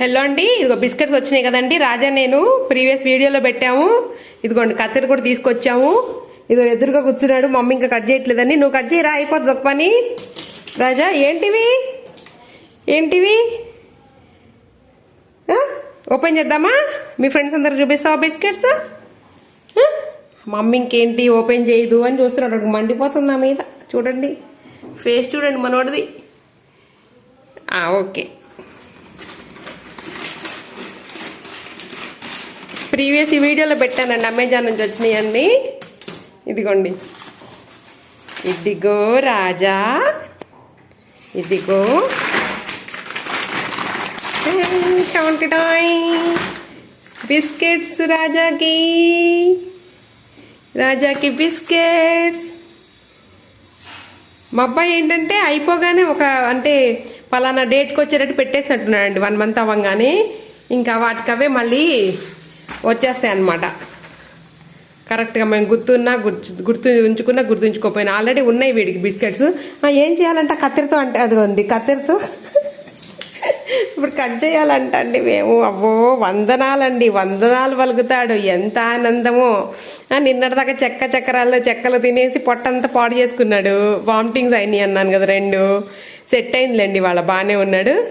Hello అండి ఇదిగో biscuits వచ్చినాయి కదండి. రాజా నేను ప్రీవియస్ వీడియోలో పెట్టాము. ఇదిగోండి కత్తెర కూడా తీసుకొచ్చాము. ఇదిగో ఎదురుగా కూర్చున్నాడు మమ్మీ ఇంకా కట్ చేయట్లేదండి నువ్వు కట్ చేయరా? అయిపోద్ది ఒక పని. రాజా ఏంటివి? ఏంటివి? ఓపెన్ చేద్దామా? మీ ఫ్రెండ్స్ అందరు చూపిస్తావా బిస్కెట్స్? మమ్మీ ఇంకేంటి ఓపెన్ చేయదు అని చూస్తున్నాడు. మండిపోతుంది నా మీద? చూడండి. ఫేస్ చూడండి మనోడిది. ఓకే. ప్రీవియస్ ఈ వీడియోలో పెట్టానండి అమెజాన్ నుంచి వచ్చినాయి అన్ని. ఇదిగోండి. ఇదిగో రాజా. ఇదిగో. బిస్కెట్స్ రాజాకి. రాజాకి బిస్కెట్స్ మా అబ్బాయి ఏంటంటే అయిపోగానే ఒక అంటే పలానా డేట్కి వచ్చేటట్టు పెట్టేసినట్టున్నాడండి వన్ మంత్ అవ్వగానే. ఇంకా వాటికవే మళ్ళీ వచ్చేస్తాయి అనమాట కరెక్ట్గా మేము గుర్తున్నా గుర్తు గుర్తు ఉంచుకున్నా గుర్తుంచుకోపోయినా ఆల్రెడీ ఉన్నాయి వీడికి బిస్కెట్స్. ఏం చేయాలంట? కత్తెరతో అంటే అది ఉంది కత్తెరతో. ఇప్పుడు కట్ చేయాలంట అండి మేము. అబ్బో వందనాలండి వందనాలు పలుకుతాడు. ఎంత ఆనందమో. నిన్నటిదాకా చెక్క చక్రాల్లో చెక్కలు తినేసి పొట్టంతా పాడు చేసుకున్నాడు. వామిటింగ్స్ అయినాయి అన్నాను కదా రెండు. సెట్ అయిందిలేండి వాళ్ళ బాగానే ఉన్నాడు.